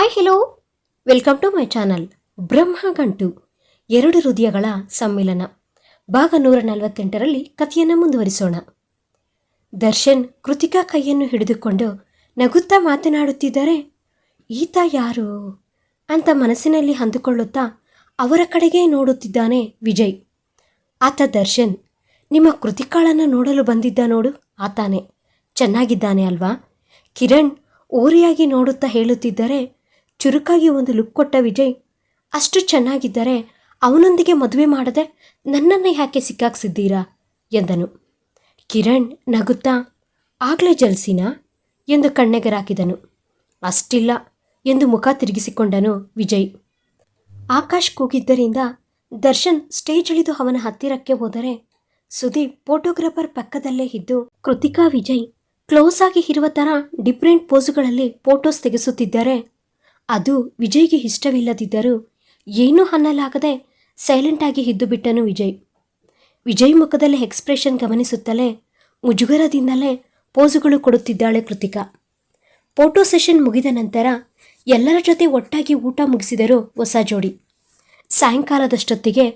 Hi hello welcome to my channel Brahmagantu ಎರಡು ಹೃದಯಗಳ ಸಮ್ಮಿಲನ. ಭಾಗ ನೂರ ನಲವತ್ತೆಂಟರಲ್ಲಿ ಕಥೆಯನ್ನು ಮುಂದುವರಿಸೋಣ. ದರ್ಶನ್ ಕೃತಿಕಾ ಕೈಯನ್ನು ಹಿಡಿದುಕೊಂಡು ನಗುತ್ತಾ ಮಾತನಾಡುತ್ತಿದ್ದರೆ. ಈತ ಯಾರು ಅಂತ ಮನಸ್ಸಿನಲ್ಲಿ ಅಂದುಕೊಳ್ಳುತ್ತಾ ಅವರ ಕಡೆಗೆ ನೋಡುತ್ತಿದ್ದಾನೆ ವಿಜಯ್. ಆತ ದರ್ಶನ್, ನಿಮ್ಮ ಕೃತಿಕಾಳನ್ನು ನೋಡಲು ಬಂದಿದ್ದ ನೋಡು, ಆತಾನೆ. ಚೆನ್ನಾಗಿದ್ದಾನೆ ಅಲ್ವಾ? ಕಿರಣ್ ಓರೆಯಾಗಿ ನೋಡುತ್ತಾ ಹೇಳುತ್ತಿದ್ದರೆ ಚುರುಕಾಗಿ ಒಂದು ಲುಕ್ ಕೊಟ್ಟ ವಿಜಯ್, ಅಷ್ಟು ಚೆನ್ನಾಗಿದ್ದರೆ ಅವನೊಂದಿಗೆ ಮದುವೆ ಮಾಡದೆ ನನ್ನನ್ನು ಯಾಕೆ ಸಿಕ್ಕಾಕ್ಸಿದ್ದೀರಾ? ಎಂದನು. ಕಿರಣ್, ನಗುತ್ತಾ? ಆಗಲೇ ಜಲ್ಸಿನಾ? ಎಂದು ಕಣ್ಣೆಗರಾಕಿದನು ಅಷ್ಟಿಲ್ಲ, ಎಂದು ಮುಖ ತಿರುಗಿಸಿಕೊಂಡನು ವಿಜಯ್. ಆಕಾಶ್ ಕೂಗಿದ್ದರಿಂದ ದರ್ಶನ್ ಸ್ಟೇಜ್ ಇಳಿದು ಅವನ ಹತ್ತಿರಕ್ಕೆ ಹೋದರೆ ಸುದೀಪ್ ಫೋಟೋಗ್ರಾಫರ್ ಪಕ್ಕದಲ್ಲೇ ಇದ್ದು, ಕೃತಿಕಾ ವಿಜಯ್ ಕ್ಲೋಸ್ ಆಗಿ ಇರುವ ಥರ ಡಿಫ್ರೆಂಟ್ ಪೋಸುಗಳಲ್ಲಿ ಫೋಟೋಸ್ ತೆಗೆಸುತ್ತಿದ್ದರೆ. ಅದು ವಿಜಯ್ಗೆ ಇಷ್ಟವಿಲ್ಲದಿದ್ದರೂ ಏನೂ ಅನ್ನಲಾಗದೆ ಸೈಲೆಂಟಾಗಿ ಇದ್ದು ಬಿಟ್ಟನು ವಿಜಯ್. ವಿಜಯ್ ಮುಖದಲ್ಲಿ ಎಕ್ಸ್ಪ್ರೆಷನ್ ಗಮನಿಸುತ್ತಲೇ ಮುಜುಗರದಿಂದಲೇ ಪೋಸುಗಳು ಕೊಡುತ್ತಿದ್ದಾಳೆ ಕೃತಿಕಾ. ಫೋಟೋ ಸೆಷನ್ ಮುಗಿದ ನಂತರ ಎಲ್ಲರ ಜೊತೆ ಒಟ್ಟಾಗಿ ಊಟ ಮುಗಿಸಿದರು ಹೊಸ ಜೋಡಿ. ಸಾಯಂಕಾಲದಷ್ಟೊತ್ತಿಗೆ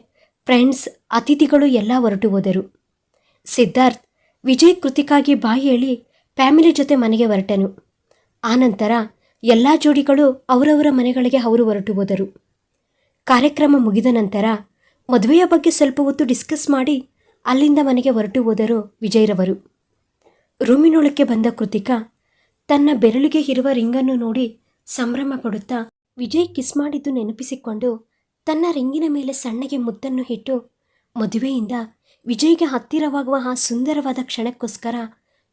ಫ್ರೆಂಡ್ಸ್ ಅತಿಥಿಗಳು ಎಲ್ಲ ಹೊರಟು ಹೋದರು. ಸಿದ್ಧಾರ್ಥ್, ವಿಜಯ್ ಕೃತಿಕಾಗಿ ಬಾಯಿ ಹೇಳಿ ಫ್ಯಾಮಿಲಿ ಜೊತೆ ಮನೆಗೆ ಹೊರಟನು. ಆನಂತರ ಎಲ್ಲ ಜೋಡಿಗಳು ಅವರವರ ಮನೆಗಳಿಗೆ ಅವರು ಹೊರಟು ಹೋದರು. ಕಾರ್ಯಕ್ರಮ ಮುಗಿದ ನಂತರ ಮದುವೆಯ ಬಗ್ಗೆ ಸ್ವಲ್ಪ ಹೊತ್ತು ಡಿಸ್ಕಸ್ ಮಾಡಿ ಅಲ್ಲಿಂದ ಮನೆಗೆ ಹೊರಟು ಹೋದರು ವಿಜಯ್ರವರು. ರೂಮಿನೊಳಕ್ಕೆ ಬಂದ ಕೃತಿಕಾ ತನ್ನ ಬೆರಳಿಗೆ ಇರುವ ರಿಂಗನ್ನು ನೋಡಿ ಸಂಭ್ರಮ ಪಡುತ್ತಾ ವಿಜಯ್ ಕಿಸ್ ಮಾಡಿದ್ದು ನೆನಪಿಸಿಕೊಂಡು ತನ್ನ ರಿಂಗಿನ ಮೇಲೆ ಸಣ್ಣಗೆ ಮುದ್ದನ್ನು ಇಟ್ಟು ಮದುವೆಯಿಂದ ವಿಜಯ್ಗೆ ಹತ್ತಿರವಾಗುವ ಆ ಸುಂದರವಾದ ಕ್ಷಣಕ್ಕೋಸ್ಕರ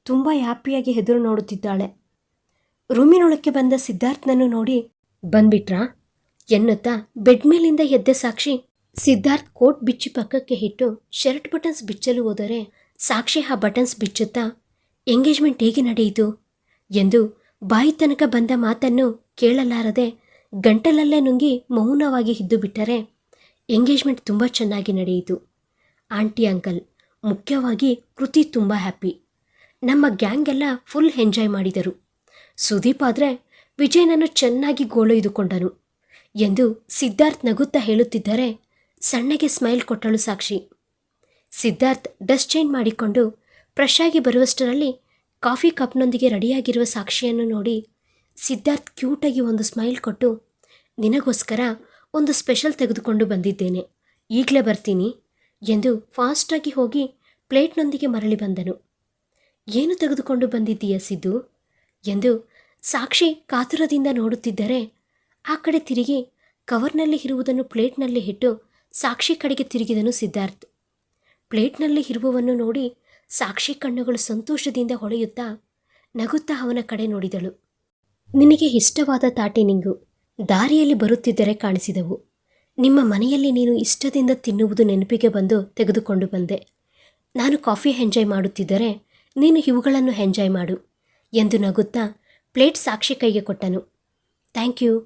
ತುಂಬ ಹ್ಯಾಪಿಯಾಗಿ ಎದುರು ನೋಡುತ್ತಿದ್ದಾಳೆ. ರೂಮಿನೊಳಕ್ಕೆ ಬಂದ ಸಿದ್ಧಾರ್ಥನನ್ನು ನೋಡಿ ಬಂದ್ಬಿಟ್ರಾ? ಎನ್ನುತ್ತಾ ಬೆಡ್ ಮೇಲಿಂದ ಎದ್ದ ಸಾಕ್ಷಿ ಸಿದ್ಧಾರ್ಥ್ ಕೋಟ್ ಬಿಚ್ಚಿ ಪಕ್ಕಕ್ಕೆ ಇಟ್ಟು ಶರ್ಟ್ ಬಟನ್ಸ್ ಬಿಚ್ಚಲು ಹೋದರೆ ಸಾಕ್ಷಿ ಆ ಬಟನ್ಸ್ ಬಿಚ್ಚುತ್ತಾ, ಎಂಗೇಜ್ಮೆಂಟ್ ಹೇಗೆ ನಡೆಯಿತು? ಎಂದು ಬಾಯಿ ತನಕ ಬಂದ ಮಾತನ್ನು ಕೇಳಲಾರದೆ ಗಂಟಲಲ್ಲೇ ನುಂಗಿ ಮೌನವಾಗಿ ಇದ್ದು ಬಿಟ್ಟರೆ ಎಂಗೇಜ್ಮೆಂಟ್ ತುಂಬ ಚೆನ್ನಾಗಿ ನಡೆಯಿತು. ಆಂಟಿ ಅಂಕಲ್, ಮುಖ್ಯವಾಗಿ ಕೃತಿ ತುಂಬ ಹ್ಯಾಪಿ. ನಮ್ಮ ಗ್ಯಾಂಗ್ ಎಲ್ಲ ಫುಲ್ ಎಂಜಾಯ್ ಮಾಡಿದರು. ಸುದೀಪ್ ಆದರೆ ವಿಜಯನನ್ನು ಚೆನ್ನಾಗಿ ಗೋಳೊಯ್ದುಕೊಂಡನು ಎಂದು ಸಿದ್ಧಾರ್ಥ್ ನಗುತ್ತಾ ಹೇಳುತ್ತಿದ್ದರೆ ಸಣ್ಣಗೆ ಸ್ಮೈಲ್ ಕೊಟ್ಟಳು ಸಾಕ್ಷಿ. ಸಿದ್ಧಾರ್ಥ್ ಡಸ್ಟ್ ಚೇಂಜ್ ಮಾಡಿಕೊಂಡು ಫ್ರೆಶ್ ಬರುವಷ್ಟರಲ್ಲಿ ಕಾಫಿ ಕಪ್ನೊಂದಿಗೆ ರೆಡಿಯಾಗಿರುವ ಸಾಕ್ಷಿಯನ್ನು ನೋಡಿ ಸಿದ್ಧಾರ್ಥ್ ಕ್ಯೂಟಾಗಿ ಒಂದು ಸ್ಮೈಲ್ ಕೊಟ್ಟು, ನಿನಗೋಸ್ಕರ ಒಂದು ಸ್ಪೆಷಲ್ ತೆಗೆದುಕೊಂಡು ಬಂದಿದ್ದೇನೆ, ಈಗಲೇ ಬರ್ತೀನಿ ಎಂದು ಫಾಸ್ಟಾಗಿ ಹೋಗಿ ಪ್ಲೇಟ್ನೊಂದಿಗೆ ಮರಳಿ ಬಂದನು. ಏನು ತೆಗೆದುಕೊಂಡು ಬಂದಿದ್ದೀಯ ಸಿದ್ದು ಎಂದು ಸಾಕ್ಷಿ ಕಾತುರದಿಂದ ನೋಡುತ್ತಿದ್ದರೆ ಆ ಕಡೆ ತಿರುಗಿ ಕವರ್ನಲ್ಲಿ ಇರುವುದನ್ನು ಪ್ಲೇಟ್ನಲ್ಲಿ ಇಟ್ಟು ಸಾಕ್ಷಿ ಕಡೆಗೆ ತಿರುಗಿದನು ಸಿದ್ಧಾರ್ಥ್. ಪ್ಲೇಟ್ನಲ್ಲಿ ಇರುವವನ್ನು ನೋಡಿ ಸಾಕ್ಷಿ ಕಣ್ಣುಗಳು ಸಂತೋಷದಿಂದ ಹೊಳೆಯುತ್ತಾ ನಗುತ್ತಾ ಅವನ ಕಡೆ ನೋಡಿದಳು. ನಿನಗೆ ಇಷ್ಟವಾದ ತಾಟಿನಿಂಗು ದಾರಿಯಲ್ಲಿ ಬರುತ್ತಿದ್ದರೆ ಕಾಣಿಸಿದವು. ನಿಮ್ಮ ಮನೆಯಲ್ಲಿ ನೀನು ಇಷ್ಟದಿಂದ ತಿನ್ನುವುದು ನೆನಪಿಗೆ ಬಂದು ತೆಗೆದುಕೊಂಡು ಬಂದೆ. ನಾನು ಕಾಫಿ ಎಂಜಾಯ್ ಮಾಡುತ್ತಿದ್ದರೆ ನೀನು ಇವುಗಳನ್ನು ಎಂಜಾಯ್ ಮಾಡು ಎಂದು ನಗುತ್ತಾ ಪ್ಲೇಟ್ ಸಾಕ್ಷಿ ಕೈಗೆ ಕೊಟ್ಟನು. Thank you.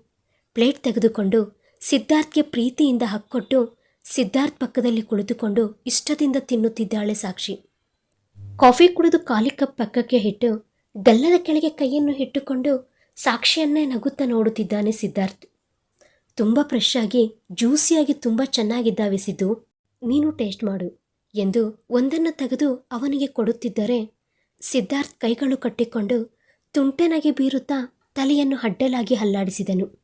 ಪ್ಲೇಟ್ ತೆಗೆದುಕೊಂಡು ಸಿದ್ಧಾರ್ಥ್ಗೆ ಪ್ರೀತಿಯಿಂದ ಹಕ್ಕೊಟ್ಟು ಸಿದ್ಧಾರ್ಥ್ ಪಕ್ಕದಲ್ಲಿ ಕುಳಿತುಕೊಂಡು ಇಷ್ಟದಿಂದ ತಿನ್ನುತ್ತಿದ್ದಾಳೆ ಸಾಕ್ಷಿ. ಕಾಫಿ ಕುಡಿದು ಖಾಲಿ ಕಪ್ ಪಕ್ಕಕ್ಕೆ ಇಟ್ಟು ಗಲ್ಲದ ಕೆಳಗೆ ಕೈಯನ್ನು ಇಟ್ಟುಕೊಂಡು ಸಾಕ್ಷಿಯನ್ನೇ ನಗುತ್ತಾ ನೋಡುತ್ತಿದ್ದಾನೆ ಸಿದ್ಧಾರ್ಥ್. ತುಂಬ ಫ್ರೆಶ್ ಆಗಿ ಜ್ಯೂಸಿಯಾಗಿ ತುಂಬ ಚೆನ್ನಾಗಿದ್ದಾವೆ ಸಿದ್ದು. ನೀನು ಟೇಸ್ಟ್ ಮಾಡು ಎಂದು ಒಂದನ್ನು ತೆಗೆದು ಅವನಿಗೆ ಕೊಡುತ್ತಿದ್ದರೆ ಸಿದ್ಧಾರ್ಥ್ ಕೈಗಳು ಕಟ್ಟಿಕೊಂಡು ತುಂಟೆನಾಗಿ ಬೀರುತ್ತಾ ತಲೆಯನ್ನು ಅಡ್ಡಲಾಗಿ ಅಲ್ಲಾಡಿಸಿದನು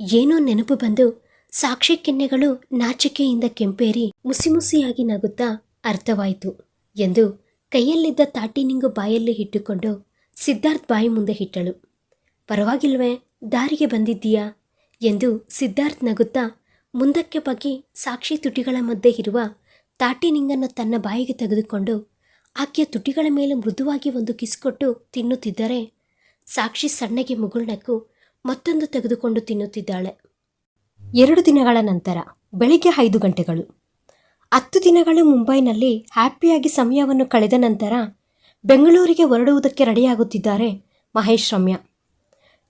ಏನೋ ನೆನಪು ಬಂದು ಸಾಕ್ಷಿ ಕೆನ್ನೆಗಳು ನಾಚಿಕೆಯಿಂದ ಕೆಂಪೇರಿ ಮುಸಿಮುಸಿಯಾಗಿ ನಗುತ್ತಾ ಅರ್ಥವಾಯಿತು ಎಂದು ಕೈಯಲ್ಲಿದ್ದ ತಾಟಿನಿಂಗು ಬಾಯಲ್ಲಿ ಇಟ್ಟುಕೊಂಡು ಸಿದ್ಧಾರ್ಥ್ ಬಾಯಿ ಮುಂದೆ ಇಟ್ಟಳು. ಪರವಾಗಿಲ್ವೇ, ದಾರಿಗೆ ಬಂದಿದ್ದೀಯಾ? ಎಂದು ಸಿದ್ಧಾರ್ಥ್ ನಗುತ್ತಾ ಮುಂದಕ್ಕೆ ಬಗ್ಗೆ ಸಾಕ್ಷಿ ತುಟಿಗಳ ಮಧ್ಯೆ ಇರುವ ತಾಟಿನಿಂಗನ್ನು ತನ್ನ ಬಾಯಿಗೆ ತೆಗೆದುಕೊಂಡು ಆಕೆಯ ತುಟಿಗಳ ಮೇಲೆ ಮೃದುವಾಗಿ ಒಂದು ಕಿಸ್ ಕೊಟ್ಟು ತಿನ್ನುತ್ತಿದ್ದರೆ ಸಾಕ್ಷಿ ಸಣ್ಣಗೆ ಮುಗುಳ್ನಕ್ಕು ಮತ್ತೊಂದು ತೆಗೆದುಕೊಂಡು ತಿನ್ನುತ್ತಿದ್ದಾಳೆ. ಎರಡು ದಿನಗಳ ನಂತರ ಬೆಳಿಗ್ಗೆ ಐದು ಗಂಟೆಗಳು. ಹತ್ತು ದಿನಗಳು ಮುಂಬೈನಲ್ಲಿ ಹ್ಯಾಪಿಯಾಗಿ ಸಮಯವನ್ನು ಕಳೆದ ನಂತರ ಬೆಂಗಳೂರಿಗೆ ಹೊರಡುವುದಕ್ಕೆ ರೆಡಿಯಾಗುತ್ತಿದ್ದಾರೆ ಮಹೇಶ್ ರಮ್ಯಾ.